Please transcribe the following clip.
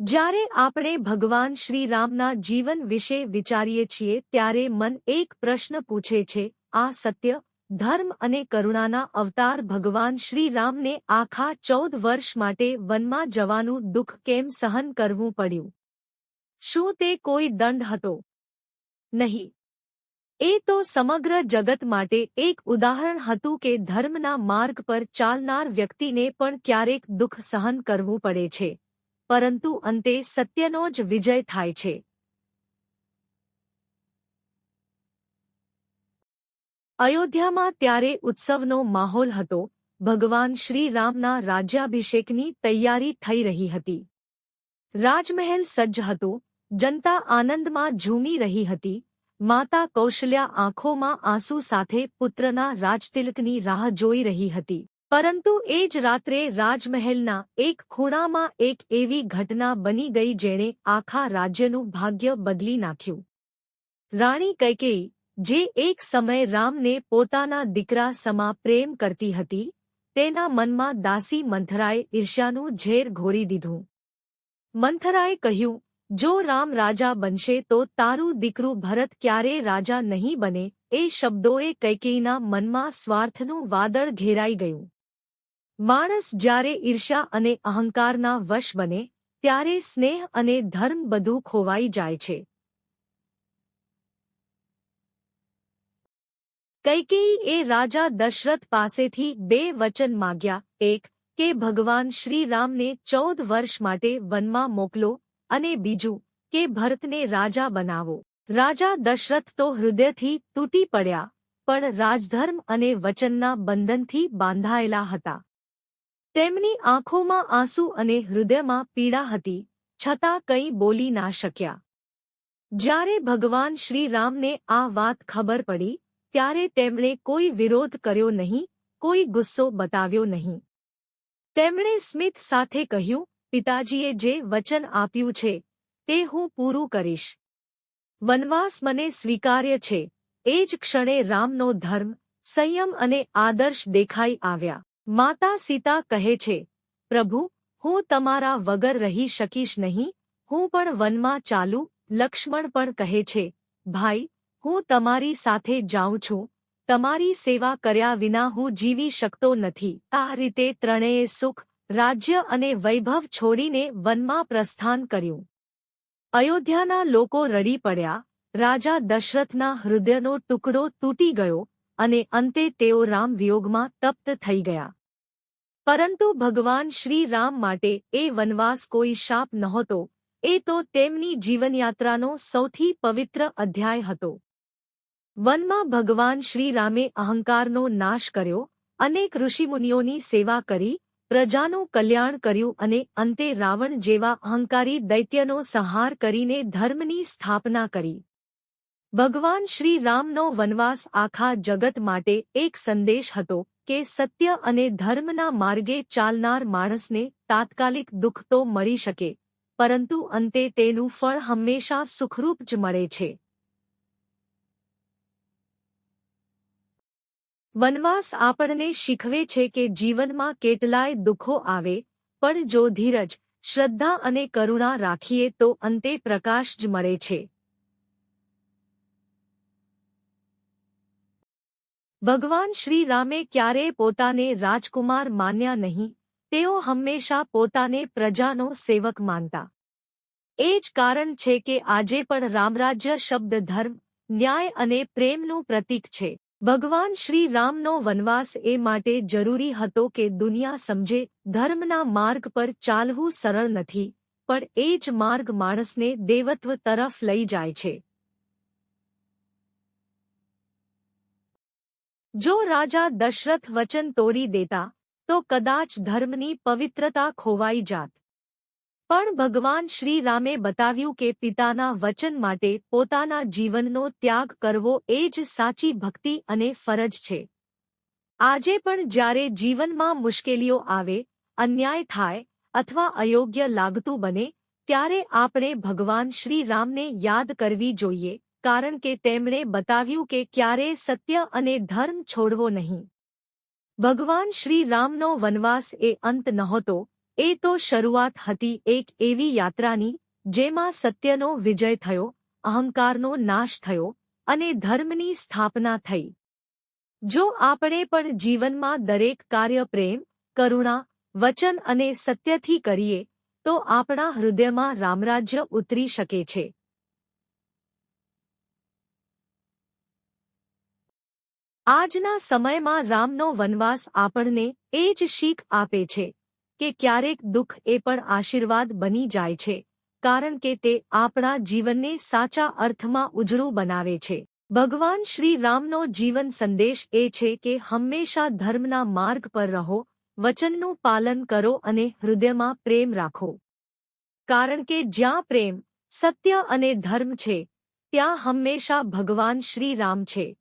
જ્યારે આપણે ભગવાન શ્રીરામના જીવન વિશે વિચારીએ છીએ ત્યારે મન એક પ્રશ્ન પૂછે છે, આ સત્ય, ધર્મ અને કરુણાના અવતાર ભગવાન શ્રીરામને આખા ચૌદ વર્ષ માટે વનમાં જવાનું દુઃખ કેમ સહન કરવું પડ્યું? શું તે કોઈ દંડ હતો? નહીં. એ તો સમગ્ર જગત માટે એક ઉદાહરણ હતું કે ધર્મના માર્ગ પર ચાલનાર વ્યક્તિને પણ ક્યારેક દુઃખ સહન કરવું પડે છે. પરંતુ અંતે સત્યનો જ વિજય થાય છે. અયોધ્યામાં ત્યારે ઉત્સવનો માહોલ હતો. ભગવાન શ્રીરામના રાજ્યાભિષેકની તૈયારી થઈ રહી હતી. રાજમહેલ સજ્જ હતો. જનતા આનંદમાં ઝૂમી રહી હતી. માતા કૌશલ્યા આંખોમાં આંસુ સાથે પુત્રના રાજતિલકની રાહ જોઈ રહી હતી. પરંતુ એ જ રાત્રે રાજમહેલના એક ખૂણામાં એક એવી ઘટના બની ગઈ જેણે આખા રાજ્યનું ભાગ્ય બદલી નાખ્યું. રાણી કૈકેયી, જે એક સમય રામને પોતાના દીકરા સમા પ્રેમ કરતી હતી, તેના મનમાં દાસી મંથરાએ ઈર્ષ્યાનું ઝેર ઘોરી દીધું. મંથરાએ કહ્યું, જો રામ રાજા બનશે તો તારું દીકરું ભરત ક્યારે રાજા નહીં બને, એ શબ્દોએ કૈકેયીના મનમાં સ્વાર્થનું વાદળ ઘેરાઈ ગયું. માણસ જ્યારે ઈર્ષ્યા અને અહંકારના વશ બને, ત્યારે સ્નેહ અને ધર્મ બધું ખોવાઈ જાય છે. કૈકેયી એ રાજા દશરથ પાસેથી બે વચન માગ્યા. એક, કે ભગવાન શ્રીરામને ચૌદ વર્ષ માટે વનમાં મોકલો અને બીજું, કે ભરતને રાજા બનાવો. રાજા દશરથ તો હૃદયથી તૂટી પડ્યા, પણ રાજધર્મ અને વચનના બંધનથી બાંધાયેલા હતા. તેમની આંખોમાં આંસુ અને હૃદયમાં પીડા હતી, છતાં કંઈ બોલી ના શક્યા. જ્યારે ભગવાન શ્રીરામને આ વાત ખબર પડી, ત્યારે તેમણે કોઈ વિરોધ કર્યો નહીં, કોઈ ગુસ્સો બતાવ્યો નહીં. તેમણે સ્મિત સાથે કહ્યું, પિતાજીએ જે વચન આપ્યું છે, તે હું પૂરું કરીશ. વનવાસ મને સ્વીકાર્ય છે. એ જ ક્ષણે રામનો ધર્મ, સંયમ અને આદર્શ દેખાઈ આવ્યા. માતા સીતા કહે છે, પ્રભુ, હું તમારા વગર રહી શકીશ નહીં. હું પણ વનમાં ચાલું, લક્ષ્મણ પણ કહે છે, ભાઈ, હું તમારી સાથે જાઉં છું. તમારી સેવા કર્યા વિના હું જીવી શકતો નથી. આ રીતે ત્રણેય સુખ, રાજ્ય અને વૈભવ છોડીને વનમાં પ્રસ્થાન કર્યું. અયોધ્યાના લોકો રડી પડ્યા. રાજા દશરથના હૃદયનો ટુકડો તૂટી ગયો અને અંતે તેઓ રામવિયોગમાં તપ્ત થઈ ગયા. પરંતુ ભગવાન શ્રી રામ માટે એ વનવાસ કોઈ શાપ નહોતો, એ તો તેમની જીવનયાત્રાનો સૌથી પવિત્ર અધ્યાય હતો. વનમાં ભગવાન શ્રીરામે અહંકારનો નાશ કર્યો, અનેક ઋષિમુનિઓની સેવા કરી, પ્રજાનું કલ્યાણ કર્યું અને અંતે રાવણ જેવા અહંકારી દૈત્યનો સંહાર કરીને ધર્મની સ્થાપના કરી. ભગવાન શ્રી રામનો વનવાસ આખા જગત માટે એક સંદેશ હતો કે સત્ય અને ધર્મના માર્ગે ચાલનાર માણસને તાત્કાલિક દુઃખ તો મળી શકે, પરંતુ અંતે તેનું ફળ હંમેશા સુખરૂપ જ મળે છે. વનવાસ આપણને શીખવે છે કે જીવનમાં કેટલાય દુઃખો આવે, પણ જો ધીરજ, શ્રદ્ધા અને કરુણા રાખીએ તો અંતે પ્રકાશ જ મળે છે. ભગવાન શ્રી રામે ક્યારેય પોતાને રાજકુમાર માન્યા નહીં, તેઓ હંમેશા પોતાને પ્રજાનો સેવક માનતા. એ જ કારણ છે કે આજે પણ રામરાજ્ય શબ્દ ધર્મ, ન્યાય અને પ્રેમનું પ્રતીક છે. ભગવાન શ્રી રામનો વનવાસ એ માટે જરૂરી હતો કે દુનિયા સમજે, ધર્મના માર્ગ પર ચાલવું સરળ નથી, પણ એ જ માર્ગ માણસને દેવત્વ તરફ લઈ જાય છે. જો રાજા દશરથ વચન તોડી દેતા, તો કદાચ ધર્મની પવિત્રતા ખોવાઈ જાત. પણ ભગવાન શ્રી રામે બતાવ્યું કે પિતાના વચન માટે પોતાના જીવનનો ત્યાગ કરવો એ જ સાચી ભક્તિ અને ફરજ છે. આજે પણ જ્યારે જીવનમાં મુશ્કેલીઓ આવે, અન્યાય થાય અથવા અયોગ્ય લાગતું બને, ત્યારે આપણે ભગવાન શ્રી રામને યાદ કરવી જોઈએ. કારણ કે તેમણે બતાવ્યું કે ક્યારેય સત્ય અને ધર્મ છોડવો નહીં. ભગવાન શ્રી રામનો વનવાસ એ અંત નહોતો, એ તો શરૂઆત હતી એક એવી યાત્રાની, જેમાં સત્યનો વિજય થયો, અહંકારનો નાશ થયો, અને ધર્મની સ્થાપના થઈ. જો આપણે પણ જીવનમાં દરેક કાર્ય પ્રેમ, કરુણા, વચન અને સત્યથી કરીએ, તો આપણા હૃદયમાં રામરાજ્ય ઉતરી શકે છે. આજના સમયમાં રામનો વનવાસ આપણને એ જ શીખ આપે છે કે ક્યારેક દુઃખ એ પણ આશીર્વાદ બની જાય છે, કારણ કે તે આપણા જીવનને સાચા અર્થમાં ઉજળું બનાવે છે. ભગવાન શ્રી રામનો જીવન સંદેશ એ છે કે હંમેશા ધર્મના માર્ગ પર રહો, વચનનું પાલન કરો અને હૃદયમાં પ્રેમ રાખો. કારણ કે જ્યાં પ્રેમ, સત્ય અને ધર્મ છે, ત્યાં હંમેશા ભગવાન શ્રી રામ છે.